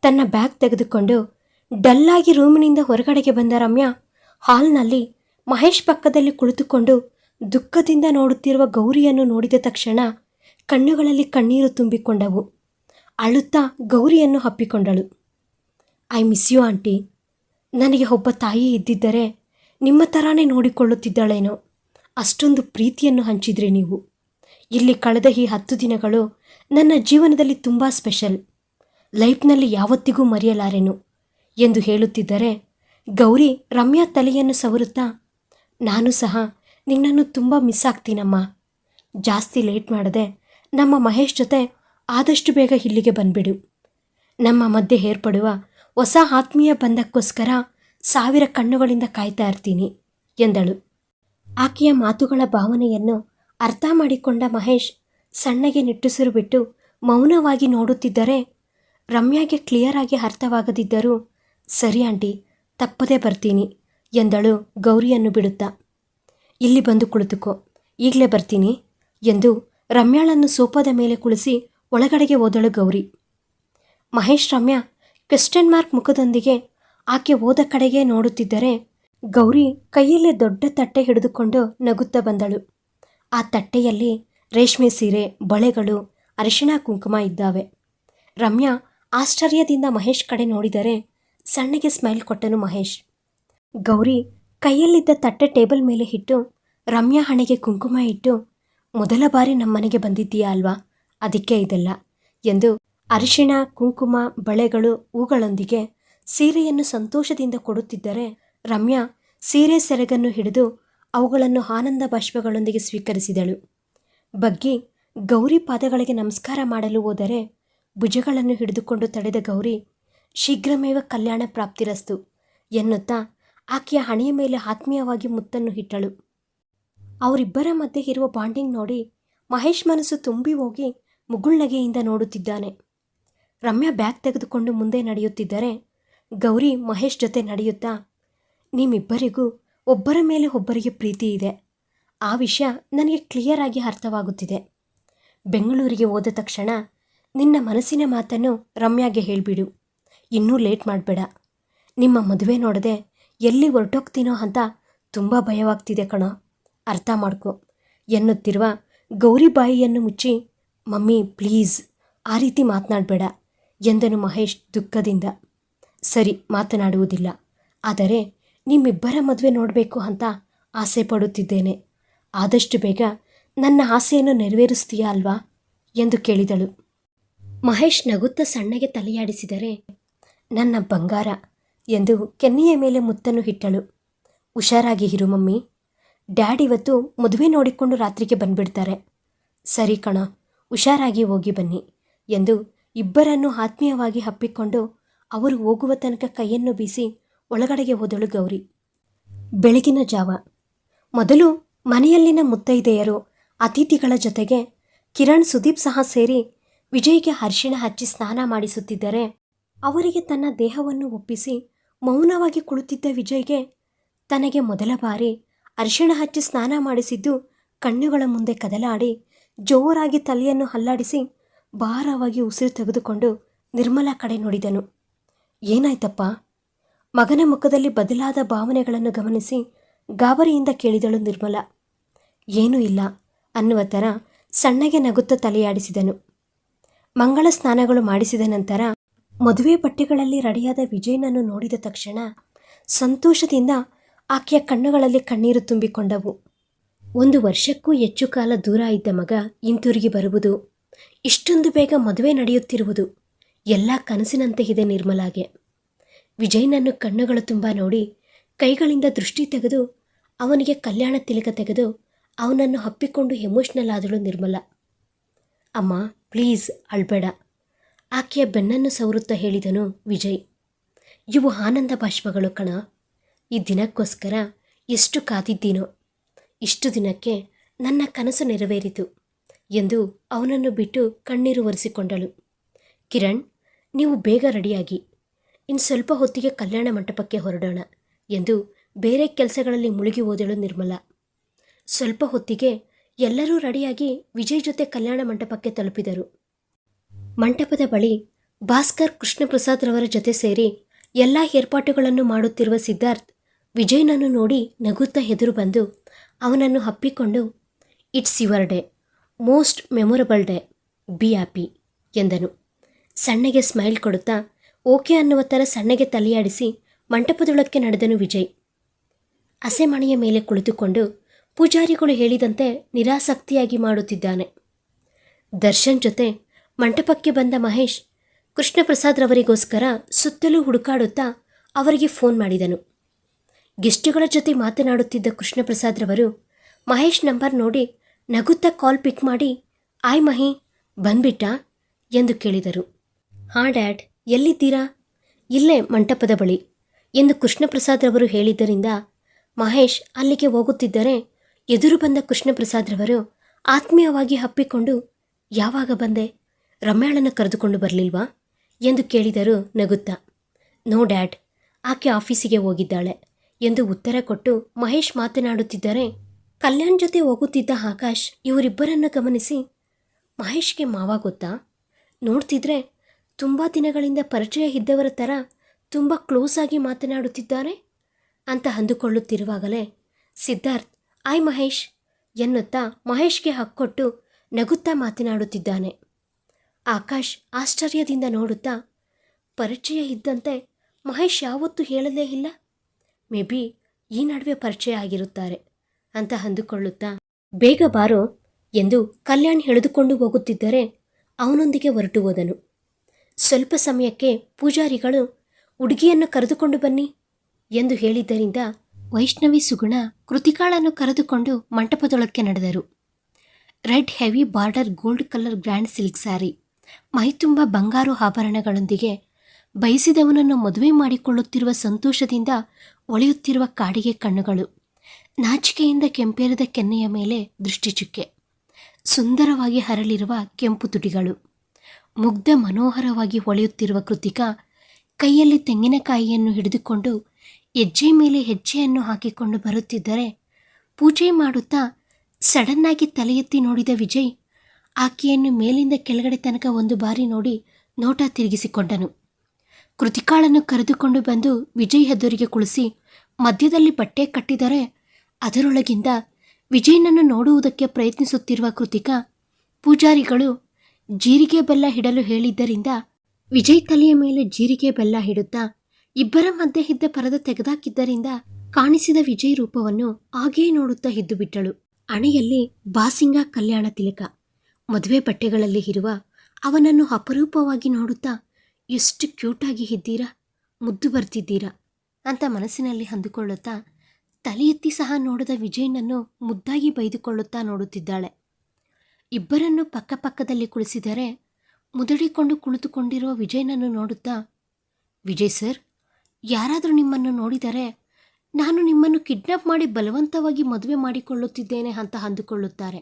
ತನ್ನ ಬ್ಯಾಗ್ ತೆಗೆದುಕೊಂಡು ಡಲ್ಲಾಗಿ ರೂಮಿನಿಂದ ಹೊರಗಡೆಗೆ ಬಂದ ರಮ್ಯಾ ಹಾಲ್ನಲ್ಲಿ ಮಹೇಶ್ ಪಕ್ಕದಲ್ಲಿ ಕುಳಿತುಕೊಂಡು ದುಃಖದಿಂದ ನೋಡುತ್ತಿರುವ ಗೌರಿಯನ್ನು ನೋಡಿದ ತಕ್ಷಣ ಕಣ್ಣುಗಳಲ್ಲಿ ಕಣ್ಣೀರು ತುಂಬಿಕೊಂಡವು. ಅಳುತ್ತಾ ಗೌರಿಯನ್ನು ಹಪ್ಪಿಕೊಂಡಳು ಐ ಮಿಸ್ ಯು, ಆಂಟಿ. ನನಗೆ ಒಬ್ಬ ತಾಯಿ ಇದ್ದಿದ್ದರೆ ನಿಮ್ಮ ಥರಾನೇ ನೋಡಿಕೊಳ್ಳುತ್ತಿದ್ದಾಳೇನೋ. ಅಷ್ಟೊಂದು ಪ್ರೀತಿಯನ್ನು ಹಂಚಿದ್ರಿ ನೀವು. ಇಲ್ಲಿ ಕಳೆದ ಈ ಹತ್ತು ದಿನಗಳು ನನ್ನ ಜೀವನದಲ್ಲಿ ತುಂಬ ಸ್ಪೆಷಲ್. ಲೈಫ್ನಲ್ಲಿ ಯಾವತ್ತಿಗೂ ಮರೆಯಲಾರೆನು ಎಂದು ಹೇಳುತ್ತಿದ್ದರೆ ಗೌರಿ ರಮ್ಯಾ ತಲೆಯನ್ನು ಸವರುತ್ತಾ, ನಾನು ಸಹ ನಿನ್ನನ್ನು ತುಂಬ ಮಿಸ್ ಆಗ್ತೀನಮ್ಮ. ಜಾಸ್ತಿ ಲೇಟ್ ಮಾಡದೆ ನಮ್ಮ ಮಹೇಶ್ ಜೊತೆ ಆದಷ್ಟು ಬೇಗ ಇಲ್ಲಿಗೆ ಬಂದ್ಬಿಡು. ನಮ್ಮ ಮಧ್ಯೆ ಏರ್ಪಡುವ ಹೊಸ ಆತ್ಮೀಯ ಬಂಧಕ್ಕೋಸ್ಕರ ಸಾವಿರ ಕಣ್ಣುಗಳಿಂದ ಕಾಯ್ತಾ ಇರ್ತೀನಿ, ಎಂದಳು. ಆಕೆಯ ಮಾತುಗಳ ಭಾವನೆಯನ್ನು ಅರ್ಥ ಮಾಡಿಕೊಂಡ ಮಹೇಶ್ ಸಣ್ಣಗೆ ನಿಟ್ಟುಸಿರು ಬಿಟ್ಟು ಮೌನವಾಗಿ ನೋಡುತ್ತಿದ್ದರೆ ರಮ್ಯಾಗೆ ಕ್ಲಿಯರ್ ಆಗಿ ಅರ್ಥವಾಗದಿದ್ದರೂ, ಸರಿ ಆಂಟಿ, ತಪ್ಪದೇ ಬರ್ತೀನಿ, ಎಂದಳು ಗೌರಿಯನ್ನು ಬಿಡುತ್ತಾ. ಇಲ್ಲಿ ಬಂದು ಕುಳಿತುಕೋ. ಈಗಲೇ ಬರ್ತೀನಿ ಎಂದು ರಮ್ಯಾಳನ್ನು ಸೋಫಾದ ಮೇಲೆ ಕುಳಿಸಿ ಒಳಗಡೆಗೆ ಓದಳು ಗೌರಿ. ಮಹೇಶ್ ರಮ್ಯಾ ಕ್ವೆಶ್ಚನ್ ಮಾರ್ಕ್ ಮುಖದೊಂದಿಗೆ ಆಕೆ ಓದ ಕಡೆಗೆ ನೋಡುತ್ತಿದ್ದರೆ ಗೌರಿ ಕೈಯಲ್ಲಿ ದೊಡ್ಡ ತಟ್ಟೆ ಹಿಡಿದುಕೊಂಡು ನಗುತ್ತಾ ಬಂದಳು. ಆ ತಟ್ಟೆಯಲ್ಲಿ ರೇಷ್ಮೆ ಸೀರೆ, ಬಳೆಗಳು, ಅರಿಶಿಣ ಕುಂಕುಮ ಇದ್ದಾವೆ. ರಮ್ಯಾ ಆಶ್ಚರ್ಯದಿಂದ ಮಹೇಶ್ ಕಡೆ ನೋಡಿದರೆ ಸಣ್ಣಗೆ ಸ್ಮೈಲ್ ಕೊಟ್ಟನು ಮಹೇಶ್. ಗೌರಿ ಕೈಯಲ್ಲಿದ್ದ ತಟ್ಟೆ ಟೇಬಲ್ ಮೇಲೆ ಇಟ್ಟು, ರಮ್ಯಾ ಹಣೆಗೆ ಕುಂಕುಮ ಇಟ್ಟು, ಮೊದಲ ಬಾರಿ ನಮ್ಮನೆಗೆ ಬಂದಿದ್ದೀಯಾ ಅಲ್ವಾ? ಅದಕ್ಕೆ ಇದೆಲ್ಲ ಎಂದು ಅರಿಶಿಣ, ಕುಂಕುಮ, ಬಳೆಗಳು, ಹೂಗಳೊಂದಿಗೆ ಸೀರೆಯನ್ನು ಸಂತೋಷದಿಂದ ಕೊಡುತ್ತಿದ್ದರೆ ರಮ್ಯಾ ಸೀರೆ ಸೆರಗನ್ನು ಹಿಡಿದು ಅವುಗಳನ್ನು ಆನಂದ ಬಾಷ್ಪಗಳೊಂದಿಗೆ ಸ್ವೀಕರಿಸಿದಳು. ಬಗ್ಗಿ ಗೌರಿ ಪಾದಗಳಿಗೆ ನಮಸ್ಕಾರ ಮಾಡಲು ಹೋದರೆ ಭುಜಗಳನ್ನು ಹಿಡಿದುಕೊಂಡು ತಡೆದ ಗೌರಿ, ಶೀಘ್ರಮೇವ ಕಲ್ಯಾಣ ಪ್ರಾಪ್ತಿರಸ್ತು ಎನ್ನುತ್ತಾ ಆಕೆಯ ಹಣೆಯ ಮೇಲೆ ಆತ್ಮೀಯವಾಗಿ ಮುತ್ತನ್ನು ಇಟ್ಟಳು. ಅವರಿಬ್ಬರ ಮಧ್ಯೆ ಇರುವ ಬಾಂಡಿಂಗ್ ನೋಡಿ ಮಹೇಶ್ ಮನಸ್ಸು ತುಂಬಿ ಹೋಗಿ ಮುಗುಳ್ನಗೆಯಿಂದ ನೋಡುತ್ತಿದ್ದಾನೆ. ರಮ್ಯಾ ಬ್ಯಾಗ್ ತೆಗೆದುಕೊಂಡು ಮುಂದೆ ನಡೆಯುತ್ತಿದ್ದರೆ ಗೌರಿ ಮಹೇಶ್ ಜೊತೆ ನಡೆಯುತ್ತಾ, ನಿಮ್ಮಿಬ್ಬರಿಗೂ ಒಬ್ಬರ ಮೇಲೆ ಒಬ್ಬರಿಗೆ ಪ್ರೀತಿ ಇದೆ. ಆ ವಿಷಯ ನನಗೆ ಕ್ಲಿಯರ್ ಆಗಿ ಅರ್ಥವಾಗುತ್ತಿದೆ. ಬೆಂಗಳೂರಿಗೆ ಹೋದ ತಕ್ಷಣ ನಿನ್ನ ಮನಸ್ಸಿನ ಮಾತನ್ನು ರಮ್ಯಾಗೆ ಹೇಳಿಬಿಡು. ಇನ್ನೂ ಲೇಟ್ ಮಾಡಬೇಡ. ನಿಮ್ಮ ಮದುವೆ ನೋಡದೆ ಎಲ್ಲಿ ಹೊರಟೋಗ್ತೀನೋ ಅಂತ ತುಂಬ ಭಯವಾಗ್ತಿದೆ ಕಣ. ಅರ್ಥ ಮಾಡ್ಕೊ. ಎನ್ನುತ್ತಿರುವ ಗೌರಿ ಬಾಯಿಯನ್ನು ಮುಚ್ಚಿ, ಮಮ್ಮಿ, ಪ್ಲೀಸ್, ಆ ರೀತಿ ಮಾತನಾಡಬೇಡ, ಎಂದನು ಮಹೇಶ್ ದುಃಖದಿಂದ. ಸರಿ, ಮಾತನಾಡುವುದಿಲ್ಲ. ಆದರೆ ನಿಮ್ಮಿಬ್ಬರ ಮದುವೆ ನೋಡಬೇಕು ಅಂತ ಆಸೆ ಪಡುತ್ತಿದ್ದೇನೆ. ಆದಷ್ಟು ಬೇಗ ನನ್ನ ಆಸೆಯನ್ನು ನೆರವೇರಿಸ್ತೀಯಾ ಅಲ್ವಾ? ಎಂದು ಕೇಳಿದಳು. ಮಹೇಶ್ ನಗುತ್ತ ಸಣ್ಣಗೆ ತಲೆಯಾಡಿಸಿದರೆ, ನನ್ನ ಬಂಗಾರ ಎಂದು ಕೆನ್ನೆಯ ಮೇಲೆ ಮುತ್ತನ್ನು ಇಟ್ಟಳು. ಹುಷಾರಾಗಿ ಇರು ಮಮ್ಮಿ. ಡ್ಯಾಡಿ ಇವತ್ತು ಮದುವೆ ನೋಡಿಕೊಂಡು ರಾತ್ರಿಗೆ ಬಂದ್ಬಿಡ್ತಾರೆ. ಸರಿ ಕಣ, ಹುಷಾರಾಗಿ ಹೋಗಿ ಬನ್ನಿ ಎಂದು ಇಬ್ಬರನ್ನು ಆತ್ಮೀಯವಾಗಿ ಹಪ್ಪಿಕೊಂಡು ಅವರು ಹೋಗುವ ತನಕ ಕೈಯನ್ನು ಬೀಸಿ ಒಳಗಡೆಗೆ ಹೋದಳು ಗೌರಿ. ಬೆಳಗಿನ ಜಾವ. ಮೊದಲು ಮನೆಯಲ್ಲಿನ ಮುತ್ತೈದೆಯರು, ಅತಿಥಿಗಳ ಜೊತೆಗೆ ಕಿರಣ್, ಸುದೀಪ್ ಸಹ ಸೇರಿ ವಿಜಯ್ಗೆ ಅರಿಶಿಣ ಹಚ್ಚಿ ಸ್ನಾನ ಮಾಡಿಸುತ್ತಿದ್ದರೆ ಅವರಿಗೆ ತನ್ನ ದೇಹವನ್ನು ಒಪ್ಪಿಸಿ ಮೌನವಾಗಿ ಕುಳಿತಿದ್ದ ವಿಜಯ್ಗೆ ತನಗೆ ಮೊದಲ ಬಾರಿ ಅರಿಶಿಣ ಹಚ್ಚಿ ಸ್ನಾನ ಮಾಡಿಸಿದ್ದು ಕಣ್ಣುಗಳ ಮುಂದೆ ಕದಲಾಡಿ ಜೋರಾಗಿ ತಲೆಯನ್ನು ಹಲ್ಲಾಡಿಸಿ ಭಾರವಾಗಿ ಉಸಿರು ತೆಗೆದುಕೊಂಡು ನಿರ್ಮಲಾ ಕಡೆ ನೋಡಿದನು. ಏನಾಯ್ತಪ್ಪ? ಮಗನ ಮುಖದಲ್ಲಿ ಬದಲಾದ ಭಾವನೆಗಳನ್ನು ಗಮನಿಸಿ ಗಾಬರಿಯಿಂದ ಕೇಳಿದಳು ನಿರ್ಮಲಾ. ಏನೂ ಇಲ್ಲ ಅನ್ನುವ ಥರ ಸಣ್ಣಗೆ ನಗುತ್ತ ತಲೆಯಾಡಿಸಿದನು. ಮಂಗಳ ಸ್ನಾನಗಳು ಮಾಡಿಸಿದ ನಂತರ ಮದುವೆ ಬಟ್ಟೆಗಳಲ್ಲಿ ರೆಡಿಯಾದ ವಿಜಯನನ್ನು ನೋಡಿದ ತಕ್ಷಣ ಸಂತೋಷದಿಂದ ಆಕೆಯ ಕಣ್ಣುಗಳಲ್ಲಿ ಕಣ್ಣೀರು ತುಂಬಿಕೊಂಡವು. ಒಂದು ವರ್ಷಕ್ಕೂ ಹೆಚ್ಚು ಕಾಲ ದೂರ ಇದ್ದ ಮಗ ಹಿಂತಿರುಗಿ ಬರುವುದು, ಇಷ್ಟೊಂದು ಬೇಗ ಮದುವೆ ನಡೆಯುತ್ತಿರುವುದು ಎಲ್ಲ ಕನಸಿನಂತೆ ಇದೆ ನಿರ್ಮಲಾಗೆ. ವಿಜಯನನ್ನು ಕಣ್ಣುಗಳು ತುಂಬ ನೋಡಿ ಕೈಗಳಿಂದ ದೃಷ್ಟಿ ತೆಗೆದು ಅವನಿಗೆ ಕಲ್ಯಾಣ ತಿಲಕ ತೆಗೆದು ಅವನನ್ನು ಹಪ್ಪಿಕೊಂಡು ಎಮೋಷ್ನಲ್ ಆದಳು ನಿರ್ಮಲ. ಅಮ್ಮ ಪ್ಲೀಸ್ ಅಳ್ಬೇಡ. ಆಕೆಯ ಬೆನ್ನನ್ನು ಸವರುತ್ತಾ ಹೇಳಿದನು ವಿಜಯ್, ಇವು ಆನಂದ ಬಾಷ್ಪಗಳು ಕಣ. ಈ ದಿನಕ್ಕೋಸ್ಕರ ಎಷ್ಟು ಕಾದಿದ್ದೀನೋ, ಇಷ್ಟು ದಿನಕ್ಕೆ ನನ್ನ ಕನಸು ನೆರವೇರಿತು ಎಂದು ಅವನನ್ನು ಬಿಟ್ಟು ಕಣ್ಣೀರು ಒರೆಸಿಕೊಂಡಳು. ಕಿರಣ್, ನೀವು ಬೇಗ ರೆಡಿಯಾಗಿ ಇನ್ನು ಸ್ವಲ್ಪ ಹೊತ್ತಿಗೆ ಕಲ್ಯಾಣ ಮಂಟಪಕ್ಕೆ ಹೊರಡೋಣ ಎಂದು ಬೇರೆ ಕೆಲಸಗಳಲ್ಲಿ ಮುಳುಗಿ ಓದಳು ನಿರ್ಮಲ. ಸ್ವಲ್ಪ ಹೊತ್ತಿಗೆ ಎಲ್ಲರೂ ರೆಡಿಯಾಗಿ ವಿಜಯ್ ಜೊತೆ ಕಲ್ಯಾಣ ಮಂಟಪಕ್ಕೆ ತಲುಪಿದರು. ಮಂಟಪದ ಬಳಿ ಭಾಸ್ಕರ್ ಕೃಷ್ಣಪ್ರಸಾದ್ ರವರ ಜೊತೆ ಸೇರಿ ಎಲ್ಲ ಏರ್ಪಾಟುಗಳನ್ನು ಮಾಡುತ್ತಿರುವ ಸಿದ್ಧಾರ್ಥ್ ವಿಜಯ್ನನ್ನು ನೋಡಿ ನಗುತ್ತಾ ಎದುರು ಬಂದು ಅವನನ್ನು ಹಪ್ಪಿಕೊಂಡು it's your day, most memorable day, be happy, ಎಂದನು. ಸಣ್ಣಗೆ ಸ್ಮೈಲ್ ಕೊಡುತ್ತಾ, ಓಕೆ ಅನ್ನುವ ಥರ ಸಣ್ಣಗೆ ತಲೆಯಾಡಿಸಿ ಮಂಟಪದೊಳಕ್ಕೆ ನಡೆದನು ವಿಜಯ್. ಹಸೆಮಣೆಯ ಮೇಲೆ ಕುಳಿತುಕೊಂಡು ಪೂಜಾರಿಗಳು ಹೇಳಿದಂತೆ ನಿರಾಸಕ್ತಿಯಾಗಿ ಮಾಡುತ್ತಿದ್ದಾನೆ. ದರ್ಶನ್ ಜೊತೆ ಮಂಟಪಕ್ಕೆ ಬಂದ ಮಹೇಶ್ ಕೃಷ್ಣಪ್ರಸಾದ್ ರವರಿಗೋಸ್ಕರ ಸುತ್ತಲೂ ಹುಡುಕಾಡುತ್ತಾ ಅವರಿಗೆ ಫೋನ್ ಮಾಡಿದನು. ಗೆಸ್ಟುಗಳ ಜೊತೆ ಮಾತನಾಡುತ್ತಿದ್ದ ಕೃಷ್ಣಪ್ರಸಾದ್ ರವರು ಮಹೇಶ್ ನಂಬರ್ ನೋಡಿ ನಗುತ್ತಾ ಕಾಲ್ ಪಿಕ್ ಮಾಡಿ, ಆಯ್ ಮಹಿ, ಬಂದ್ಬಿಟ್ಟಾ? ಎಂದು ಕೇಳಿದರು. ಹಾಂ, ಡ್ಯಾಡ್, ಎಲ್ಲಿದ್ದೀರಾ? ಇಲ್ಲೇ, ಮಂಟಪದ ಬಳಿ. ಎಂದು ಕೃಷ್ಣಪ್ರಸಾದ್ ರವರು ಹೇಳಿದ್ದರಿಂದ ಮಹೇಶ್ ಅಲ್ಲಿಗೆ ಹೋಗುತ್ತಿದ್ದರೆ ಎದುರು ಬಂದ ಕೃಷ್ಣಪ್ರಸಾದ್ ರವರು ಆತ್ಮೀಯವಾಗಿ ಹಪ್ಪಿಕೊಂಡು, ಯಾವಾಗ ಬಂದೆ? ರಮ್ಯಾಳನ್ನು ಕರೆದುಕೊಂಡು ಬರಲಿಲ್ವಾ? ಎಂದು ಕೇಳಿದರು ನಗುತ್ತಾ, ನೋ ಡ್ಯಾಡ್, ಆಕೆ ಆಫೀಸಿಗೆ ಹೋಗಿದ್ದಾಳೆ ಎಂದು ಉತ್ತರ ಕೊಟ್ಟು ಮಹೇಶ್ ಮಾತನಾಡುತ್ತಿದ್ದರೆ, ಕಲ್ಯಾಣ್ ಜೊತೆ ಹೋಗುತ್ತಿದ್ದ ಆಕಾಶ್ ಇವರಿಬ್ಬರನ್ನು ಗಮನಿಸಿ, ಮಹೇಶ್ಗೆ ಮಾವ ಗೊತ್ತಾ? ನೋಡ್ತಿದ್ರೆ ತುಂಬ ದಿನಗಳಿಂದ ಪರಿಚಯ ಇದ್ದವರ ಥರ ತುಂಬ ಕ್ಲೋಸ್ ಆಗಿ ಮಾತನಾಡುತ್ತಿದ್ದಾರೆ ಅಂತ ಅಂದುಕೊಳ್ಳುತ್ತಿರುವಾಗಲೇ, ಸಿದ್ಧಾರ್ಥ್, ಆಯ್ ಮಹೇಶ್ ಎನ್ನುತ್ತಾ ಮಹೇಶ್ಗೆ ಹಕ್ಕೊಟ್ಟು ನಗುತ್ತಾ ಮಾತನಾಡುತ್ತಿದ್ದಾನೆ. ಆಕಾಶ್ ಆಶ್ಚರ್ಯದಿಂದ ನೋಡುತ್ತಾ, ಪರಿಚಯ ಇದ್ದಂತೆ ಮಹೇಶ್ ಯಾವತ್ತೂ ಹೇಳಲೇ ಇಲ್ಲ. ಮೇ ಬಿ ಈ ನಡುವೆ ಪರಿಚಯ ಆಗಿರುತ್ತಾರೆ, ಅಂತ ಅಂದುಕೊಳ್ಳುತ್ತಾ, ಬೇಗ ಬಾರೋ ಎಂದು ಕಲ್ಯಾಣ್ ಎಳೆದುಕೊಂಡು ಹೋಗುತ್ತಿದ್ದರೆ ಅವನೊಂದಿಗೆ ಹೊರಟು ಹೋದನು. ಸ್ವಲ್ಪ ಸಮಯಕ್ಕೆ ಪೂಜಾರಿಗಳು, ಹುಡುಗಿಯನ್ನು ಕರೆದುಕೊಂಡು ಬನ್ನಿ ಎಂದು ಹೇಳಿದ್ದರಿಂದ ವೈಷ್ಣವಿ ಸುಗುಣ ಕೃತಿಕಾಳನ್ನು ಕರೆದುಕೊಂಡು ಮಂಟಪದೊಳಕ್ಕೆ ನಡೆದರು. Red heavy border gold colour grand silk sari. ಮೈತುಂಬ ಬಂಗಾರು ಆಭರಣಗಳೊಂದಿಗೆ ಬಯಸಿದವನನ್ನು ಮದುವೆ ಮಾಡಿಕೊಳ್ಳುತ್ತಿರುವ ಸಂತೋಷದಿಂದ ಒಳೆಯುತ್ತಿರುವ ಕಾಡಿಗೆ ಕಣ್ಣುಗಳು, ನಾಚಿಕೆಯಿಂದ ಕೆಂಪೇರದ ಕೆನ್ನೆಯ ಮೇಲೆ ದೃಷ್ಟಿಚುಕ್ಕೆ ಸುಂದರವಾಗಿ ಹರಳಿರುವ ಕೆಂಪು ತುಟಿಗಳು, ಮುಗ್ಧ ಮನೋಹರವಾಗಿ ಹೊಳೆಯುತ್ತಿರುವ ಕೃತಿಕ ಕೈಯಲ್ಲಿ ತೆಂಗಿನಕಾಯಿಯನ್ನು ಹಿಡಿದುಕೊಂಡು ಹೆಜ್ಜೆ ಮೇಲೆ ಹೆಜ್ಜೆಯನ್ನು ಹಾಕಿಕೊಂಡು ಬರುತ್ತಿದ್ದರೆ ಪೂಜೆ ಮಾಡುತ್ತಾ ಸಡನ್ನಾಗಿ ತಲೆ ಎತ್ತಿ ನೋಡಿದ ವಿಜಯ್ ಆಕೆಯನ್ನು ಮೇಲಿಂದ ಕೆಳಗಡೆ ತನಕ ಒಂದು ಬಾರಿ ನೋಡಿ ನೋಟ ತಿರುಗಿಸಿಕೊಂಡನು. ಕೃತಿಕಾಳನ್ನು ಕರೆದುಕೊಂಡು ಬಂದು ವಿಜಯ್ ಹೆದ್ದೂರಿಗೆ ಕುಳಿಸಿ, ಮಧ್ಯದಲ್ಲಿ ಬಟ್ಟೆ ಕಟ್ಟಿದರೆ ಅದರೊಳಗಿಂದ ವಿಜಯ್ನನ್ನು ನೋಡುವುದಕ್ಕೆ ಪ್ರಯತ್ನಿಸುತ್ತಿರುವ ಕೃತಿಕಾ, ಪೂಜಾರಿಗಳು ಜೀರಿಗೆ ಬೆಲ್ಲ ಹಿಡಲು ಹೇಳಿದ್ದರಿಂದ ವಿಜಯ್ ತಲೆಯ ಮೇಲೆ ಜೀರಿಗೆ ಬೆಲ್ಲ ಹಿಡುತ್ತಾ ಇಬ್ಬರ ಮಧ್ಯೆ ಇದ್ದ ಪರದ ತೆಗೆದಾಕಿದ್ದರಿಂದ ಕಾಣಿಸಿದ ವಿಜಯ್ ರೂಪವನ್ನು ಹಾಗೇ ನೋಡುತ್ತಾ ಇದ್ದು ಬಿಟ್ಟಳು ಅಣೆಯಲ್ಲಿ ಬಾಸಿಂಗ ಕಲ್ಯಾಣ ತಿಲಕ. ಮದುವೆ ಬಟ್ಟೆಗಳಲ್ಲಿ ಇರುವ ಅವನನ್ನು ಅಪರೂಪವಾಗಿ ನೋಡುತ್ತಾ ಎಷ್ಟು ಕ್ಯೂಟಾಗಿ ಇದ್ದೀರಾ, ಮುದ್ದು ಬರ್ತಿದ್ದೀರಾ ಅಂತ ಮನಸ್ಸಿನಲ್ಲಿ ಅಂದುಕೊಳ್ಳುತ್ತಾ ತಲೆ ಎತ್ತಿ ಸಹ ನೋಡದ ವಿಜಯನನ್ನು ಮುದ್ದಾಗಿ ಬೈದುಕೊಳ್ಳುತ್ತಾ ನೋಡುತ್ತಿದ್ದಾಳೆ. ಇಬ್ಬರನ್ನು ಪಕ್ಕಪಕ್ಕದಲ್ಲಿ ಕುಳಿಸಿದರೆ ಮುದಡಿಕೊಂಡು ಕುಳಿತುಕೊಂಡಿರುವ ವಿಜಯನನ್ನು ನೋಡುತ್ತಾ, ವಿಜಯ್ ಸರ್, ಯಾರಾದರೂ ನಿಮ್ಮನ್ನು ನೋಡಿದರೆ ನಾನು ನಿಮ್ಮನ್ನು ಕಿಡ್ನಾಪ್ ಮಾಡಿ ಬಲವಂತವಾಗಿ ಮದುವೆ ಮಾಡಿಕೊಳ್ಳುತ್ತಿದ್ದೇನೆ ಅಂತ ಅಂದುಕೊಳ್ಳುತ್ತಾರೆ.